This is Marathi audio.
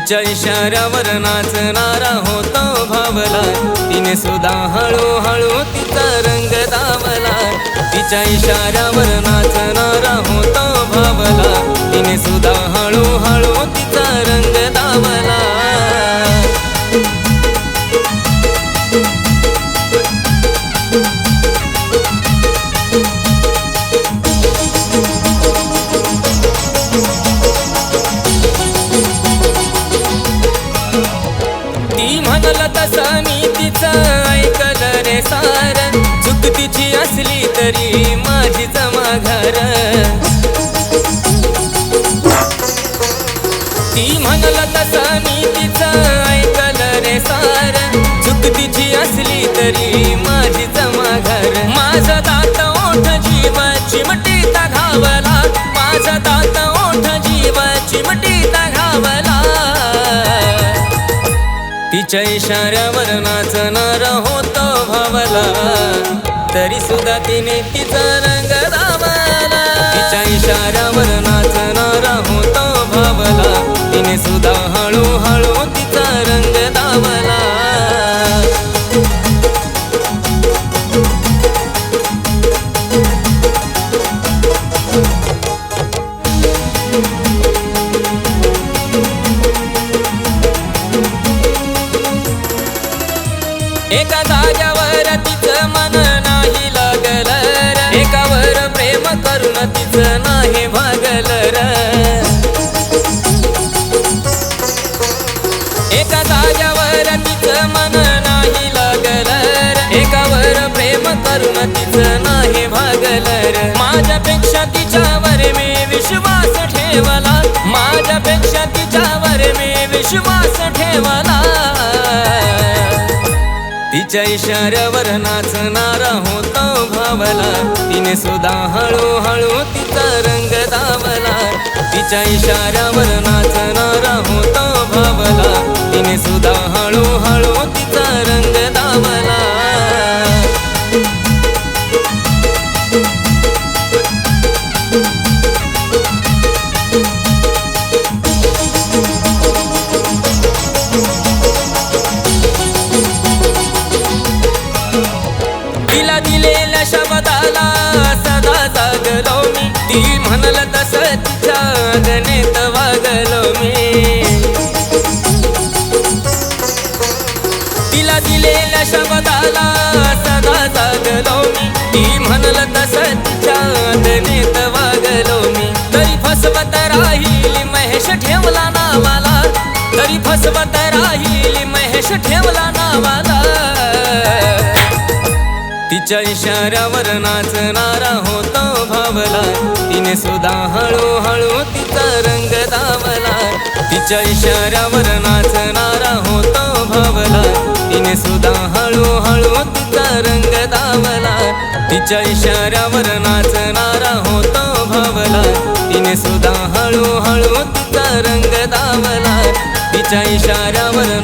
तिच्या इशाऱ्यावर नाचणारा होतो भावला. तिने सुद्धा हळूहळू तिचा रंग दावला तिच्या इशाऱ्यावर नाचणारा होतो भावला. तिने सुद्धा हळूहळू मला तसा मी तिचा. ऐकलं रे सार. चुक तिची असली तरी मा तिच्या इशाऱ्यावर नाचणारा होतो भावला. तरी सुद्धा तिने तिचा रंग दावला तिच्या इशाऱ्यावर नाचणार एका जाग्यावर तिचं मन नाही लागलं एकावर प्रेम करून तिचं नाही भागल र. एका जाग्यावर तिचं मन नाही लागलं एकावर प्रेम करून तिचं नाही भागल र. माझ्यापेक्षा तिच्यावर मी विश्वास ठेवला माझ्यापेक्षा तिच्यावर मी विश्वास ठेवला तिच्या इशाऱ्यावर नाचणारा होता भावला. तिने सुद्धा हळूहळू तिचा रंग दावला. तिच्या इशाऱ्यावर नाचणारा होता भावला. तिने म्हणल तस तिच्या गणित वागलो मी. तिला दिलेल्या शब्दाला सदा जागलो मी. ती म्हणल तस तिच्या गणित वागलो मी. तरी फसवत राहील महेश ठेवला नावाला. तरी फसवत राहिली महेश ठेवला नावाला. तिच्या इशाऱ्यावर नाचणारा होतो. भावला तिने सुद्धा हळूहळू तिचा रंग दावला तिच्या इशाऱ्यावर नाचणारा होतो भावला. तिने सुद्धा हळूहळू तिचा रंग दावला तिच्या इशाऱ्यावर नाचणारा होतो भावला. तिने सुद्धा हळूहळू तिचा रंग दावला तिच्या इशाऱ्यावर